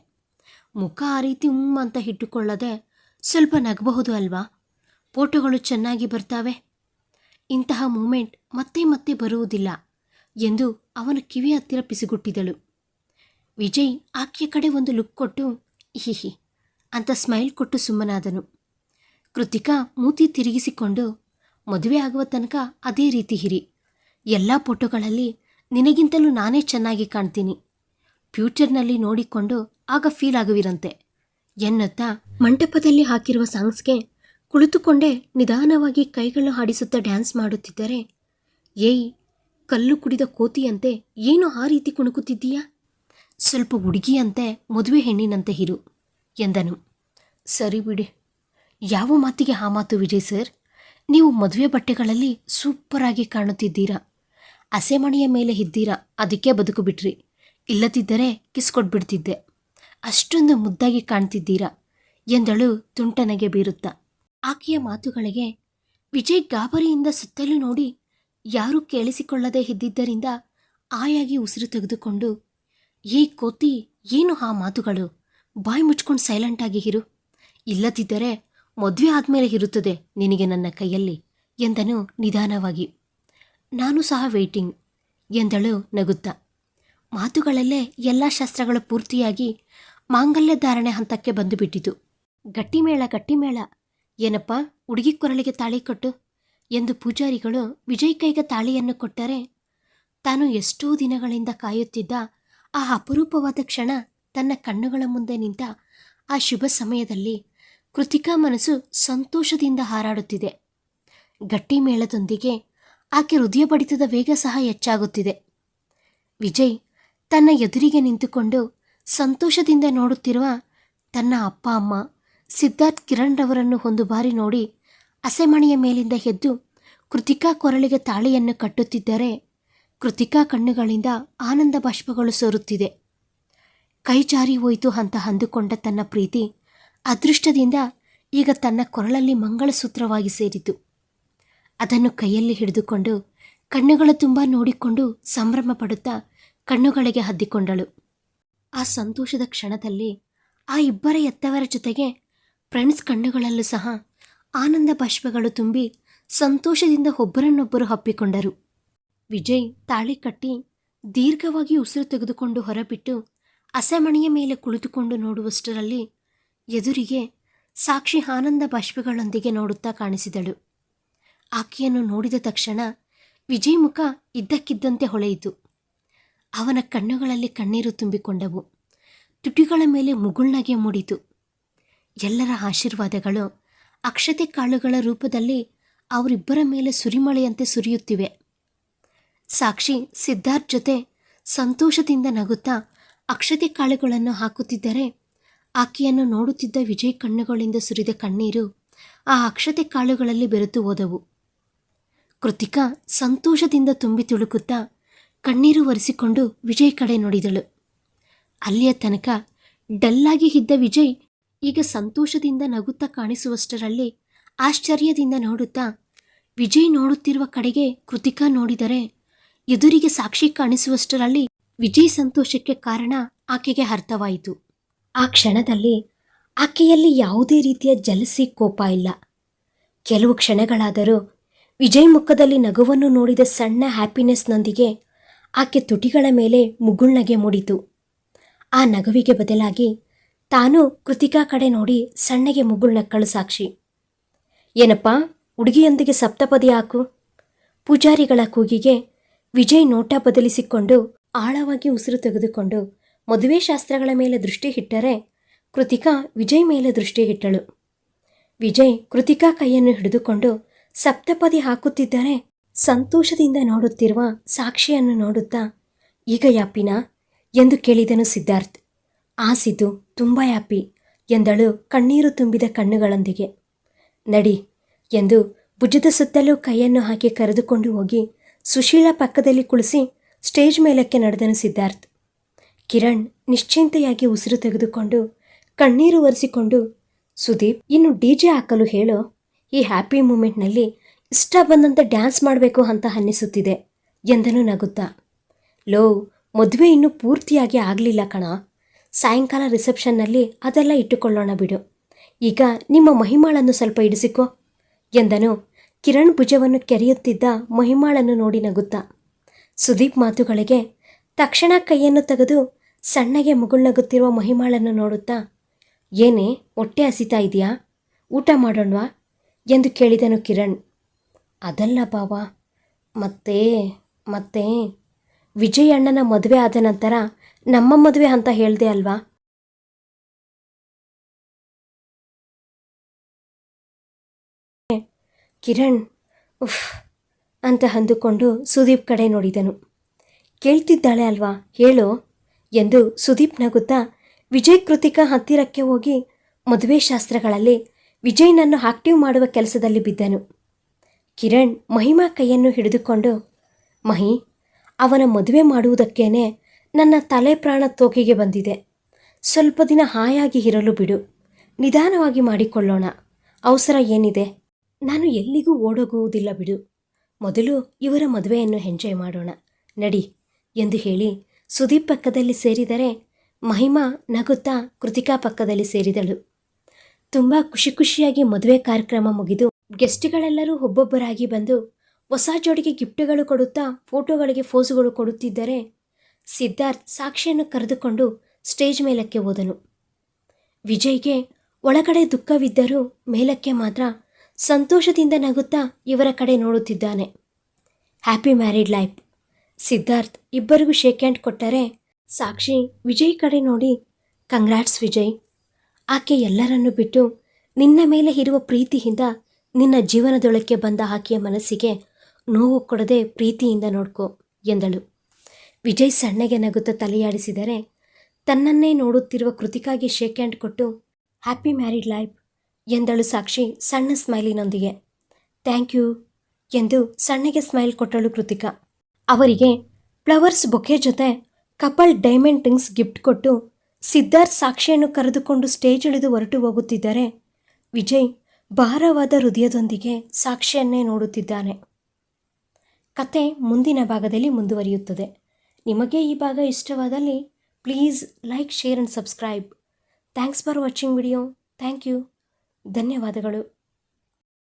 ಮುಖ ಆ ರೀತಿ ಉಮ್ಮ ಅಂತ ಇಟ್ಟುಕೊಳ್ಳದೆ ಸ್ವಲ್ಪ ನಗಬಹುದು ಅಲ್ವಾ? ಫೋಟೋಗಳು ಚೆನ್ನಾಗಿ ಬರ್ತಾವೆ. ಇಂತಹ ಮೂಮೆಂಟ್ ಮತ್ತೆ ಮತ್ತೆ ಬರುವುದಿಲ್ಲ ಎಂದು ಅವನ ಕಿವಿ ಹತ್ತಿರ ಪಿಸುಗುಟ್ಟಿದಳು. ವಿಜಯ್ ಆಕೆಯ ಕಡೆ ಒಂದು ಲುಕ್ ಕೊಟ್ಟು ಹಿಹಿ ಅಂತ ಸ್ಮೈಲ್ ಕೊಟ್ಟು ಸುಮ್ಮನಾದನು. ಕೃತಿಕಾ ಮೂತಿ ತಿರುಗಿಸಿಕೊಂಡು, ಮದುವೆ ಆಗುವ ತನಕ ಅದೇ ರೀತಿ ಹಿರಿ ಎಲ್ಲ ಫೋಟೋಗಳಲ್ಲಿ ನಿನಗಿಂತಲೂ ನಾನೇ ಚೆನ್ನಾಗಿ ಕಾಣ್ತೀನಿ. ಫ್ಯೂಚರ್ನಲ್ಲಿ ನೋಡಿಕೊಂಡು ಆಗ ಫೀಲ್ ಆಗುವಿರಂತೆ. ಎನ್ನುತ್ತಾ ಮಂಟಪದಲ್ಲಿ ಹಾಕಿರುವ ಸಾಂಗ್ಸ್ಗೆ ಕುಳಿತುಕೊಂಡೇ ನಿಧಾನವಾಗಿ ಕೈಗಳು ಹಾಡಿಸುತ್ತಾ ಡ್ಯಾನ್ಸ್ ಮಾಡುತ್ತಿದ್ದರೆ, ಏಯ್, ಕಲ್ಲು ಕುಡಿದ ಕೋತಿಯಂತೆ ಏನು ಆ ರೀತಿ ಕುಣುಕುತ್ತಿದ್ದೀಯಾ? ಸ್ವಲ್ಪ ಹುಡುಗಿಯಂತೆ ಮದುವೆ ಹೆಣ್ಣಿನಂತೆ ಇರು, ಎಂದನು. ಸರಿ ಬಿಡಿ. ಯಾವ ಮಾತಿಗೆ ಆ ಮಾತು ವಿಜಯ್ ಸರ್ ನೀವು ಮದುವೆ ಬಟ್ಟೆಗಳಲ್ಲಿ ಸೂಪರಾಗಿ ಕಾಣುತ್ತಿದ್ದೀರಾ. ಹಸೆಮಣೆಯ ಮೇಲೆ ಇದ್ದೀರಾ, ಅದಕ್ಕೆ ಬದುಕು ಬಿಟ್ರಿ. ಇಲ್ಲದಿದ್ದರೆ ಕಿಸ್ ಕೊಟ್ಬಿಡ್ತಿದ್ದೆ ಅಷ್ಟೊಂದು ಮುದ್ದಾಗಿ ಕಾಣ್ತಿದ್ದೀರಾ? ಎಂದಳು ತುಂಟನಗೆ ಬೀರುತ್ತಾ. ಆಕೆಯ ಮಾತುಗಳಿಗೆ ವಿಜಯ್ ಗಾಬರಿಯಿಂದ ಸುತ್ತಲೂ ನೋಡಿ ಯಾರೂ ಕೇಳಿಸಿಕೊಳ್ಳದೆ ಇದ್ದಿದ್ದರಿಂದ ಆಯಾಗಿ ಉಸಿರು ತೆಗೆದುಕೊಂಡು, ಏ ಕೋತಿ, ಏನು ಆ ಮಾತುಗಳು? ಬಾಯಿ ಮುಚ್ಕೊಂಡು ಸೈಲೆಂಟಾಗಿ ಇರು. ಇಲ್ಲದಿದ್ದರೆ ಮದುವೆ ಆದಮೇಲೆ ಇರುತ್ತದೆ ನಿನಗೆ ನನ್ನ ಕೈಯಲ್ಲಿ, ಎಂದನು ನಿಧಾನವಾಗಿ. ನಾನು ಸಹ ವೇಟಿಂಗ್ ಎಂದಳು ನಗುತ್ತಾ. ಮಾತುಗಳಲ್ಲೇ ಎಲ್ಲ ಶಾಸ್ತ್ರಗಳು ಪೂರ್ತಿಯಾಗಿ ಮಾಂಗಲ್ಯ ಧಾರಣೆ ಹಂತಕ್ಕೆ ಬಂದು ಬಿಟ್ಟಿತು ಗಟ್ಟಿಮೇಳ ಗಟ್ಟಿಮೇಳ. ಏನಪ್ಪ, ಹುಡುಗಿ ಕೊರಳಿಗೆ ತಾಳಿ ಕೊಟ್ಟು ಎಂದು ಪೂಜಾರಿಗಳು ವಿಜಯ್ ಕೈಗೆ ತಾಳಿಯನ್ನು ಕೊಟ್ಟರೆ ತಾನು ಎಷ್ಟೋ ದಿನಗಳಿಂದ ಕಾಯುತ್ತಿದ್ದ ಆ ಅಪರೂಪವಾದ ಕ್ಷಣ ತನ್ನ ಕಣ್ಣುಗಳ ಮುಂದೆ ನಿಂತ ಆ ಶುಭ ಸಮಯದಲ್ಲಿ ಕೃತಿಕಾ ಮನಸ್ಸು ಸಂತೋಷದಿಂದ ಹಾರಾಡುತ್ತಿದೆ. ಗಟ್ಟಿ ಮೇಳದೊಂದಿಗೆ ಆಕೆ ಹೃದಯ ಬಡಿತದ ವೇಗ ಸಹ ಹೆಚ್ಚಾಗುತ್ತಿದೆ. ವಿಜಯ್ ತನ್ನ ಎದುರಿಗೆ ನಿಂತುಕೊಂಡು ಸಂತೋಷದಿಂದ ನೋಡುತ್ತಿರುವ ತನ್ನ ಅಪ್ಪ ಅಮ್ಮ ಸಿದ್ಧಾರ್ಥ್ ಕಿರಣ್ ರವರನ್ನು ಒಂದು ಬಾರಿ ನೋಡಿ ಅಸೆಮಣೆಯ ಮೇಲಿಂದ ಎದ್ದು ಕೃತಿಕಾ ಕೊರಳಿಗೆ ತಾಳಿಯನ್ನು ಕಟ್ಟುತ್ತಿದ್ದರೆ ಕೃತಿಕಾ ಕಣ್ಣುಗಳಿಂದ ಆನಂದ ಬಾಷ್ಪಗಳು ಸೋರುತ್ತಿದೆ. ಕೈ ಜಾರಿ ಹೋಯಿತು ಅಂತ ಅಂದುಕೊಂಡ ತನ್ನ ಪ್ರೀತಿ ಅದೃಷ್ಟದಿಂದ ಈಗ ತನ್ನ ಕೊರಳಲ್ಲಿ ಮಂಗಳಸೂತ್ರವಾಗಿ ಸೇರಿತು. ಅದನ್ನು ಕೈಯಲ್ಲಿ ಹಿಡಿದುಕೊಂಡು ಕಣ್ಣುಗಳ ತುಂಬ ನೋಡಿಕೊಂಡು ಸಂಭ್ರಮ ಪಡುತ್ತಾ ಕಣ್ಣುಗಳಿಗೆ ಹದ್ದಿಕೊಂಡಳು. ಆ ಸಂತೋಷದ ಕ್ಷಣದಲ್ಲಿ ಆ ಇಬ್ಬರ ಎತ್ತವರ ಜೊತೆಗೆ ಫ್ರೆಂಡ್ಸ್ ಕಣ್ಣುಗಳಲ್ಲೂ ಸಹ ಆನಂದ ಬಾಷ್ಪಗಳು ತುಂಬಿ ಸಂತೋಷದಿಂದ ಒಬ್ಬರನ್ನೊಬ್ಬರು ಹಪ್ಪಿಕೊಂಡರು. ವಿಜಯ್ ತಾಳಿ ಕಟ್ಟಿ ದೀರ್ಘವಾಗಿ ಉಸಿರು ತೆಗೆದುಕೊಂಡು ಹೊರಬಿಟ್ಟು ಅಸೆಮಣೆಯ ಮೇಲೆ ಕುಳಿತುಕೊಂಡು ನೋಡುವಷ್ಟರಲ್ಲಿ ಎದುರಿಗೆ ಸಾಕ್ಷಿ ಆನಂದ ಬಾಷ್ಪಗಳೊಂದಿಗೆ ನೋಡುತ್ತಾ ಕಾಣಿಸಿದಳು. ಆಕೆಯನ್ನು ನೋಡಿದ ತಕ್ಷಣ ವಿಜಯ್ ಮುಖ ಇದ್ದಕ್ಕಿದ್ದಂತೆ ಹೊಳೆಯಿತು. ಅವನ ಕಣ್ಣುಗಳಲ್ಲಿ ಕಣ್ಣೀರು ತುಂಬಿಕೊಂಡವು. ತುಟಿಗಳ ಮೇಲೆ ಮುಗುಳ್ನಗೆ ಮೂಡಿತು. ಎಲ್ಲರ ಆಶೀರ್ವಾದಗಳು ಅಕ್ಷತೆ ಕಾಳುಗಳ ರೂಪದಲ್ಲಿ ಅವರಿಬ್ಬರ ಮೇಲೆ ಸುರಿಮಳೆಯಂತೆ ಸುರಿಯುತ್ತಿವೆ. ಸಾಕ್ಷಿ ಸಿದ್ಧಾರ್ಥ್ ಜೊತೆ ಸಂತೋಷದಿಂದ ನಗುತ್ತಾ ಅಕ್ಷತೆ ಕಾಳುಗಳನ್ನು ಹಾಕುತ್ತಿದ್ದರೆ ಆಕೆಯನ್ನು ನೋಡುತ್ತಿದ್ದ ವಿಜಯ್ ಕಣ್ಣುಗಳಿಂದ ಸುರಿದ ಕಣ್ಣೀರು ಆ ಅಕ್ಷತೆ ಕಾಳುಗಳಲ್ಲಿ ಬೆರೆತು ಹೋದವು. ಕೃತಿಕಾ ಸಂತೋಷದಿಂದ ತುಂಬಿ ತುಳುಕುತ್ತಾ ಕಣ್ಣೀರು ಒರೆಸಿಕೊಂಡು ವಿಜಯ್ ಕಡೆ ನೋಡಿದಳು. ಅಲ್ಲಿಯ ತನಕ ಡಲ್ಲಾಗಿ ಇದ್ದ ವಿಜಯ್ ಈಗ ಸಂತೋಷದಿಂದ ನಗುತ್ತಾ ಕಾಣಿಸುವಷ್ಟರಲ್ಲಿ ಆಶ್ಚರ್ಯದಿಂದ ನೋಡುತ್ತಾ ವಿಜಯ್ ನೋಡುತ್ತಿರುವ ಕಡೆಗೆ ಕೃತಿಕಾ ನೋಡಿದರೆ ಎದುರಿಗೆ ಸಾಕ್ಷಿ ಕಾಣಿಸುವಷ್ಟರಲ್ಲಿ ವಿಜಯ್ ಸಂತೋಷಕ್ಕೆ ಕಾರಣ ಆಕೆಗೆ ಅರ್ಥವಾಯಿತು. ಆ ಕ್ಷಣದಲ್ಲಿ ಆಕೆಯಲ್ಲಿ ಯಾವುದೇ ರೀತಿಯ ಜಲಸಿ ಕೋಪ ಇಲ್ಲ. ಕೆಲವು ಕ್ಷಣಗಳಾದರೂ ವಿಜಯ್ ಮುಖದಲ್ಲಿ ನಗುವನ್ನು ನೋಡಿದ ಸಣ್ಣ ಹ್ಯಾಪಿನೆಸ್ನೊಂದಿಗೆ ಆಕೆ ತುಟಿಗಳ ಮೇಲೆ ಮುಗುಳ್ನಗೆ ಮೂಡಿತು. ಆ ನಗುವಿಗೆ ಬದಲಾಗಿ ತಾನು ಕೃತಿಕಾ ಕಡೆ ನೋಡಿ ಸಣ್ಣಗೆ ಮುಗುಳ್ನಕ್ಕಳು ಸಾಕ್ಷಿ. ಏನಪ್ಪ, ಹುಡುಗಿಯೊಂದಿಗೆ ಸಪ್ತಪದಿ ಹಾಕು? ಪೂಜಾರಿಗಳ ಕೂಗಿಗೆ ವಿಜಯ್ ನೋಟ ಬದಲಿಸಿಕೊಂಡು ಆಳವಾಗಿ ಉಸಿರು ತೆಗೆದುಕೊಂಡು ಮದುವೆ ಶಾಸ್ತ್ರಗಳ ಮೇಲೆ ದೃಷ್ಟಿ ಇಟ್ಟರೆ ಕೃತಿಕಾ ವಿಜಯ್ ಮೇಲೆ ದೃಷ್ಟಿ ಇಟ್ಟಳು ವಿಜಯ್ ಕೃತಿಕಾ ಕೈಯನ್ನು ಹಿಡಿದುಕೊಂಡು ಸಪ್ತಪದಿ ಹಾಕುತ್ತಿದ್ದರೆ ಸಂತೋಷದಿಂದ ನೋಡುತ್ತಿರುವ ಸಾಕ್ಷಿಯನ್ನು ನೋಡುತ್ತಾ, ಈಗ ಯಾಪಿನಾ? ಎಂದು ಕೇಳಿದನು ಸಿದ್ಧಾರ್ಥ್. ಆ ಸಿದ್ದು ತುಂಬ ಯಾಪಿ, ಎಂದಳು ಕಣ್ಣೀರು ತುಂಬಿದ ಕಣ್ಣುಗಳೊಂದಿಗೆ. ನಡಿ, ಎಂದು ಭುಜದ ಸುತ್ತಲೂ ಕೈಯನ್ನು ಹಾಕಿ ಕರೆದುಕೊಂಡು ಹೋಗಿ ಸುಶೀಲ ಪಕ್ಕದಲ್ಲಿ ಕುಳಿಸಿ ಸ್ಟೇಜ್ ಮೇಲಕ್ಕೆ ನಡೆದನು ಸಿದ್ಧಾರ್ಥ್. ಕಿರಣ್ ನಿಶ್ಚಿಂತೆಯಾಗಿ ಉಸಿರು ತೆಗೆದುಕೊಂಡು ಕಣ್ಣೀರು ಒರೆಸಿಕೊಂಡು, ಸುದೀಪ್, ಇನ್ನು ಡಿ ಜೆ ಹಾಕಲು ಹೇಳೋ? ಈ ಹ್ಯಾಪಿ ಮೂಮೆಂಟ್ನಲ್ಲಿ ಇಷ್ಟ ಬಂದಂತೆ ಡ್ಯಾನ್ಸ್ ಮಾಡಬೇಕು ಅಂತ ಅನ್ನಿಸುತ್ತಿದೆ. ಎಂದನು ನಗುತ್ತಾ. ಲೋ, ಮದುವೆ ಇನ್ನೂ ಪೂರ್ತಿಯಾಗಿ ಆಗಲಿಲ್ಲ ಕಣ. ಸಾಯಂಕಾಲ ರಿಸೆಪ್ಷನ್ನಲ್ಲಿ ಅದೆಲ್ಲ ಇಟ್ಟುಕೊಳ್ಳೋಣ ಬಿಡು. ಈಗ ನಿಮ್ಮ ಮಹಿಮಾಳನ್ನು ಸ್ವಲ್ಪ ಇಡಿಸಿಕೋ. ಎಂದನು ಕಿರಣ್ ಭುಜವನ್ನು ಕೆರೆಯುತ್ತಿದ್ದ ಮಹಿಮಾಳನ್ನು ನೋಡಿ ನಗುತ್ತಾ. ಸುದೀಪ್ ಮಾತುಗಳಿಗೆ ತಕ್ಷಣ ಕೈಯನ್ನು ತೆಗೆದು ಸಣ್ಣಗೆ ಮುಗುಳ್ನಗುತ್ತಿರುವ ಮಹಿಮಾಳನ್ನು ನೋಡುತ್ತಾ, ಏನೇ ಹೊಟ್ಟೆ ಹಸಿತಾ ಇದೆಯಾ? ಊಟ ಮಾಡೋಣವಾ? ಎಂದು ಕೇಳಿದನು ಕಿರಣ್. ಅದಲ್ಲ ಬಾವ. ಮತ್ತೆ ಮತ್ತೆ, ವಿಜಯ್ ಅಣ್ಣನ ಮದುವೆ ಆದ ನಂತರ ನಮ್ಮ ಮದುವೆ ಅಂತ ಹೇಳ್ದೆ ಅಲ್ವಾ? ಕಿರಣ್, ಉಫ್, ಅಂತ ಅಂದುಕೊಂಡು ಸುದೀಪ್ ಕಡೆ ನೋಡಿದನು. ಕೇಳ್ತಿದ್ದಾಳೆ ಅಲ್ವಾ? ಹೇಳು, ಎಂದು ಸುದೀಪ್ ನಗುತ್ತಾ ವಿಜಯ್ ಕೃತಿಕಾ ಹತ್ತಿರಕ್ಕೆ ಹೋಗಿ ಮದುವೆ ಶಾಸ್ತ್ರಗಳಲ್ಲಿ ವಿಜಯ್ನನ್ನು ಆಕ್ಟಿವ್ ಮಾಡುವ ಕೆಲಸದಲ್ಲಿ ಬಿದ್ದನು. ಕಿರಣ್ ಮಹಿಮಾ ಕೈಯನ್ನು ಹಿಡಿದುಕೊಂಡು, ಮಹಿ, ಅವನ ಮದುವೆ ಮಾಡುವುದಕ್ಕೇನೆ ನನ್ನ ತಲೆ ಪ್ರಾಣ ತೋಕಿಗೆ ಬಂದಿದೆ. ಸ್ವಲ್ಪ ದಿನ ಹಾಯಾಗಿ ಇರಲು ಬಿಡು. ನಿಧಾನವಾಗಿ ಮಾಡಿಕೊಳ್ಳೋಣ. ಅವಸರ ಏನಿದೆ? ನಾನು ಎಲ್ಲಿಗೂ ಓಡೋಗುವುದಿಲ್ಲ ಬಿಡು. ಮೊದಲು ಇವರ ಮದುವೆಯನ್ನು ಎಂಜಾಯ್ ಮಾಡೋಣ. ನಡಿ, ಎಂದು ಹೇಳಿ ಸುದೀಪ್ ಪಕ್ಕದಲ್ಲಿ ಸೇರಿದರೆ ಮಹಿಮಾ ನಗುತ್ತಾ ಕೃತಿಕಾ ಪಕ್ಕದಲ್ಲಿ ಸೇರಿದಳು. ತುಂಬ ಖುಷಿ ಖುಷಿಯಾಗಿ ಮದುವೆ ಕಾರ್ಯಕ್ರಮ ಮುಗಿದು ಗೆಸ್ಟ್ಗಳೆಲ್ಲರೂ ಒಬ್ಬೊಬ್ಬರಾಗಿ ಬಂದು ಹೊಸ ಜೋಡಿಗೆ ಗಿಫ್ಟ್ಗಳು ಕೊಡುತ್ತಾ ಫೋಟೋಗಳಿಗೆ ಫೋಸುಗಳು ಕೊಡುತ್ತಿದ್ದರೆ ಸಿದ್ಧಾರ್ಥ್ ಸಾಕ್ಷಿಯನ್ನು ಕರೆದುಕೊಂಡು ಸ್ಟೇಜ್ ಮೇಲಕ್ಕೆ ಹೋದನು. ವಿಜಯ್ಗೆ ಒಳಗಡೆ ದುಃಖವಿದ್ದರೂ ಮೇಲಕ್ಕೆ ಮಾತ್ರ ಸಂತೋಷದಿಂದ ನಗುತ್ತಾ ಇವರ ಕಡೆ ನೋಡುತ್ತಿದ್ದಾನೆ. Happy married life. ಸಿದ್ಧಾರ್ಥ್ ಇಬ್ಬರಿಗೂ ಶೇಕ್ ಹ್ಯಾಂಡ್ ಕೊಟ್ಟರೆ ಸಾಕ್ಷಿ ವಿಜಯ್ ಕಡೆ ನೋಡಿ, ಕಂಗ್ರಾಟ್ಸ್ ವಿಜಯ್, ಆಕೆ ಎಲ್ಲರನ್ನು ಬಿಟ್ಟು ನಿನ್ನ ಮೇಲೆ ಇರುವ ಪ್ರೀತಿಯಿಂದ ನಿನ್ನ ಜೀವನದೊಳಕ್ಕೆ ಬಂದ ಆಕೆಯ ಮನಸ್ಸಿಗೆ ನೋವು ಕೊಡದೆ ಪ್ರೀತಿಯಿಂದ ನೋಡ್ಕೋ, ಎಂದಳು. ವಿಜಯ್ ಸಣ್ಣಗೆ ನಗುತ್ತಾ ತಲೆಯಾಡಿಸಿದರೆ ತನ್ನನ್ನೇ ನೋಡುತ್ತಿರುವ ಕೃತಿಕಾಗಿ ಶೇಕ್ ಹ್ಯಾಂಡ್ ಕೊಟ್ಟು ಹ್ಯಾಪಿ ಮ್ಯಾರಿಡ್ ಲೈಫ್ ಎಂದಳು ಸಾಕ್ಷಿ ಸಣ್ಣ ಸ್ಮೈಲಿನೊಂದಿಗೆ. ಥ್ಯಾಂಕ್ ಯು ಎಂದು ಸಣ್ಣಗೆ ಸ್ಮೈಲ್ ಕೊಟ್ಟಳು ಕೃತಿಕಾ. ಅವರಿಗೆ ಫ್ಲವರ್ಸ್ ಬೊಕೆ ಜೊತೆ ಕಪಲ್ ಡೈಮಂಡ್ ರಿಂಗ್ಸ್ ಗಿಫ್ಟ್ ಕೊಟ್ಟು ಸಿದ್ಧಾರ್ಥ್ ಸಾಕ್ಷಿಯನ್ನು ಕರೆದುಕೊಂಡು ಸ್ಟೇಜ್ ಇಳಿದು ಹೊರಟು ಹೋಗುತ್ತಿದ್ದರೆ ವಿಜಯ್ ಭಾರವಾದ ಹೃದಯದೊಂದಿಗೆ ಸಾಕ್ಷಿಯನ್ನೇ ನೋಡುತ್ತಿದ್ದಾನೆ. ಕತೆ ಮುಂದಿನ ಭಾಗದಲ್ಲಿ ಮುಂದುವರಿಯುತ್ತದೆ. ನಿಮಗೆ ಈ ಭಾಗ ಇಷ್ಟವಾದಲ್ಲಿ please like share and subscribe thanks for watching video thank you ಧನ್ಯವಾದಗಳು.